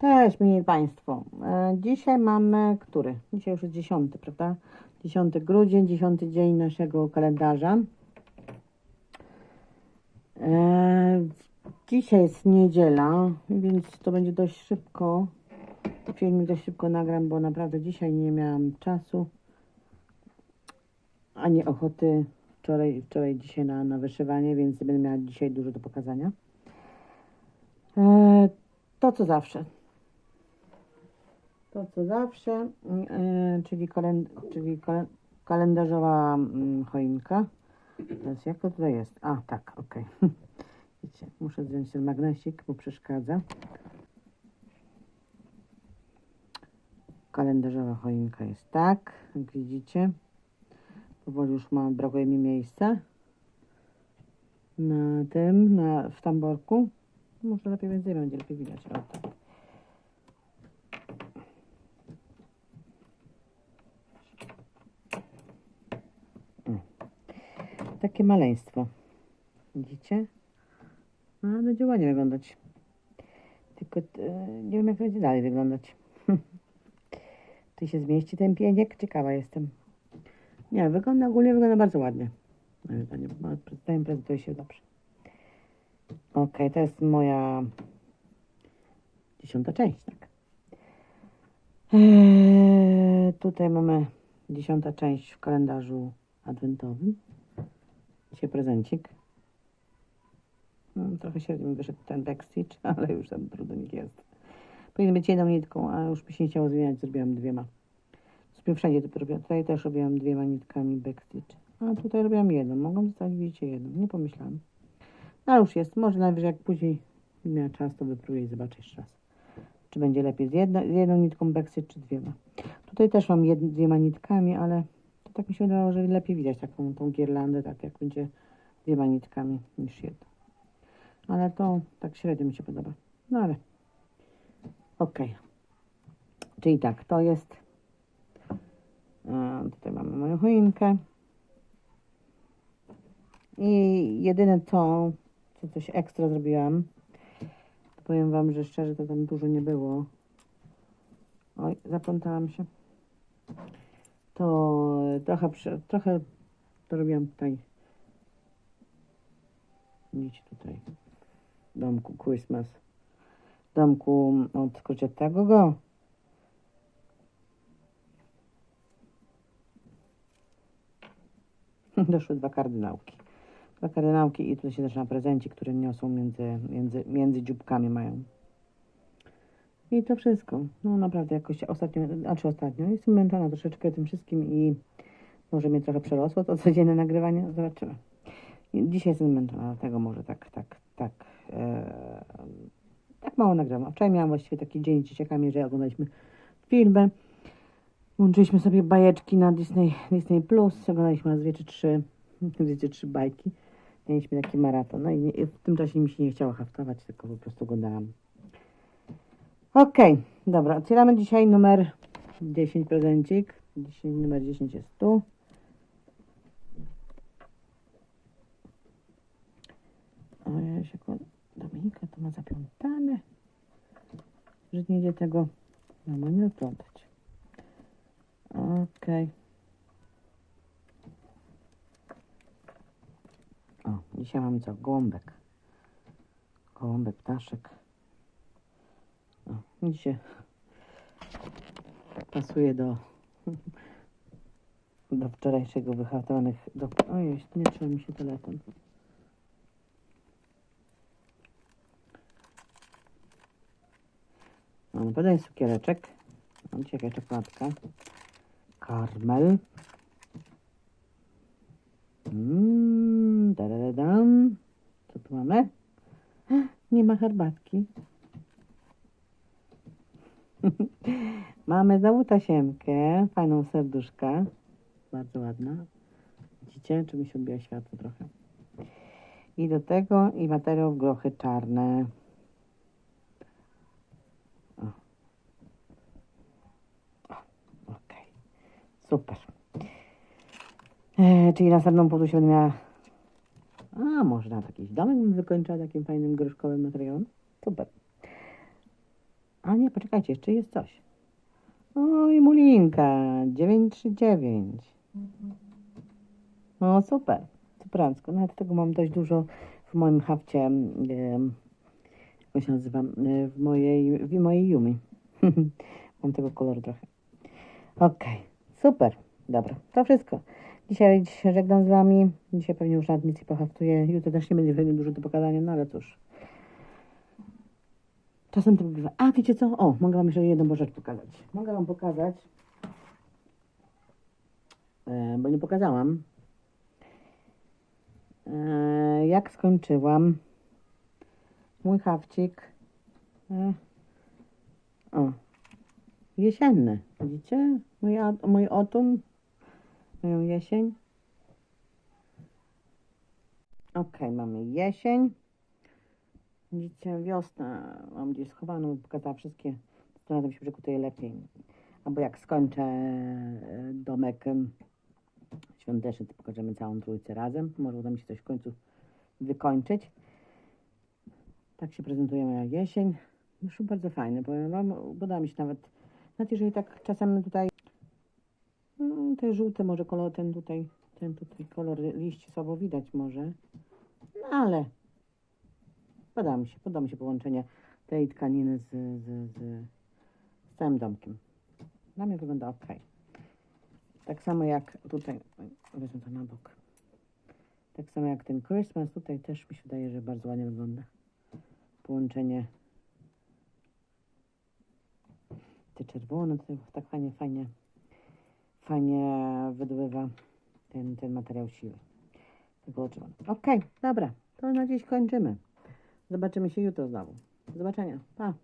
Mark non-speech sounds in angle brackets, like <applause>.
Cześć, mili Państwo. E, Dzisiaj mamy, który? Dzisiaj już jest 10, prawda? 10 grudzień, 10 dzień naszego kalendarza. E, Dzisiaj jest niedziela, więc to będzie dość szybko. Filmik dość szybko nagram, bo naprawdę dzisiaj nie miałam czasu ani ochoty wczoraj, wczoraj dzisiaj na, na wyszywanie, więc będę miała dzisiaj dużo do pokazania. E, To co zawsze. To co zawsze, e, czyli, kalend czyli kalen kalendarzowa mm, choinka. Teraz jak to tutaj jest? A, tak, okej. <laughs> Wiecie, muszę zdjąć ten magnesik, bo przeszkadza. Kalendarzowa choinka jest tak, jak widzicie. Powoli już mam, brakuje mi miejsca na tym, na, w tamborku. Może lepiej będzie, będzie lepiej widać. O, tak. Takie maleństwo. Widzicie? No, będzie ładnie wyglądać. Tylko e, nie wiem, jak będzie dalej wyglądać. <laughs> Czy się zmieści ten pieniek? Ciekawa jestem. Nie, wygląda ogólnie wygląda bardzo ładnie. Moim zdaniem. No, Przedstawiam, prezentuje się dobrze. Ok, to jest moja dziesiąta część, tak. Eee, tutaj mamy dziesiąta część w kalendarzu adwentowym. Dzisiaj prezencik. No, trochę średnio mi wyszedł ten backstitch, <laughs> ale już tam trudnik jest. Powinien być jedną nitką, a już mi się nie chciało zmieniać, zrobiłam dwiema. Sobie wszędzie to robiłam. Tutaj też robiłam dwiema nitkami backstitch. A tutaj robiłam jedną. Mogą zostawić, widzicie, jedną. Nie pomyślałam. No, już jest. Może najwyżej jak później miała czas, to wypróbuję i zobaczę jeszcze raz. Czy będzie lepiej z, jedno, z jedną nitką backstitch, czy dwiema. Tutaj też mam jed, dwiema nitkami, ale to tak mi się wydawało, że lepiej widać taką tą girlandę, tak jak będzie dwiema nitkami niż jedną. Ale to tak średnio mi się podoba. No ale okej. Czyli tak, to jest tutaj mamy moją choinkę. I jedyne to, co coś ekstra zrobiłam, to powiem Wam, że szczerze to tam dużo nie było. Oj, zaplątałam się. To trochę, trochę to robiłam tutaj. Widzicie tutaj. Domku Christmas. Domku od Crocettego go. <laughs> Doszły dwa kardynałki. Dwa kardynałki i tutaj się zaczyna prezencik, który niosą między, między, między dzióbkami mają. I to wszystko. No naprawdę jakoś ostatnio, znaczy ostatnio, jestem męczona troszeczkę tym wszystkim i może mnie trochę przerosło to codzienne nagrywanie. Zobaczymy. I Dzisiaj jestem zmęczona, dlatego może tak, tak, tak, e, tak mało nagrywam. Wczoraj miałam właściwie taki dzień z dzieciakami, że oglądaliśmy filmy. Łączyliśmy sobie bajeczki na Disney, Disney Plus, oglądaliśmy raz dwie czy trzy, <laughs> dwie czy trzy bajki. Mieliśmy taki maraton. No i nie, w tym czasie mi się nie chciało haftować, tylko po prostu oglądałam. Okej, dobra, otwieramy dzisiaj numer 10 prezencik. Dzisiaj numer 10 jest tu. O, ja się Dominika to ma zaplątane. Że nie idzie tego normalnie odplątać. Okej. O, dzisiaj mamy co? Gołąbek. Gołąbek, ptaszek. O, widzicie? Pasuje do do wczorajszego wyhaftowanych do... Ojej, nie trzyma mi się telefon. No, na pewno jest cukiereczek. Mam dzisiaj jaka czekoladka. Karmel. Mmm, dadadam. Co tu mamy? Nie ma herbatki. <laughs> mamy znowu tasiemkę. Fajną serduszka. Bardzo ładna. Widzicie? Czy mi się odbija światło trochę. I do tego i materiał w grochy czarne. Okej, super. E, czyli następną podróż będę miała... A, może nawet jakiś domek bym wykończyła takim fajnym gruszkowym materiałem. Super. A nie, poczekajcie, jeszcze jest coś. Oj, Mulinka, 939. No super, superancko. Nawet tego mam dość dużo w moim hafcie, em, jak się nazywa, e, w mojej, w mojej Yumi. <laughs> mam tego koloru trochę. Okej, super, dobra, to wszystko. Dzisiaj się żegnam z Wami. Dzisiaj pewnie już nad nic nie pohaftuję. Jutro też nie będzie pewnie dużo do pokazania, no ale cóż. Czasem to bywa. A, wiecie co? O, mogę Wam jeszcze jedną rzecz pokazać. Mogę Wam pokazać, e, bo nie pokazałam, e, jak skończyłam mój hawcik. E, o, jesienny. Widzicie? Mój, mój otum, moją jesień. Okej, mamy jesień. Widzicie, wiosnę mam gdzieś schowaną, pokazała wszystkie. To razem się przekutuje lepiej. Albo jak skończę e, domek świąteczny, to pokażemy całą trójcę razem. Może uda mi się coś w końcu wykończyć. Tak się prezentuje moja jesień. Już bardzo fajne, powiem wam. Podoba mi się nawet, nawet jeżeli tak czasem tutaj no, te żółte może kolor, ten tutaj, ten tutaj kolor liści słabo widać może. No ale Podoba mi się, podoba mi się połączenie tej tkaniny z, z, z, z całym domkiem. Dla mnie wygląda ok. Tak samo jak tutaj, wezmę to na bok. Tak samo jak ten Christmas, tutaj też mi się wydaje, że bardzo ładnie wygląda. Połączenie te czerwone, to tak fajnie, fajnie, fajnie wydobywa ten, ten materiał siły. Tego używam. Okej, dobra, to na dziś kończymy. Zobaczymy się jutro znowu. Do zobaczenia. Pa.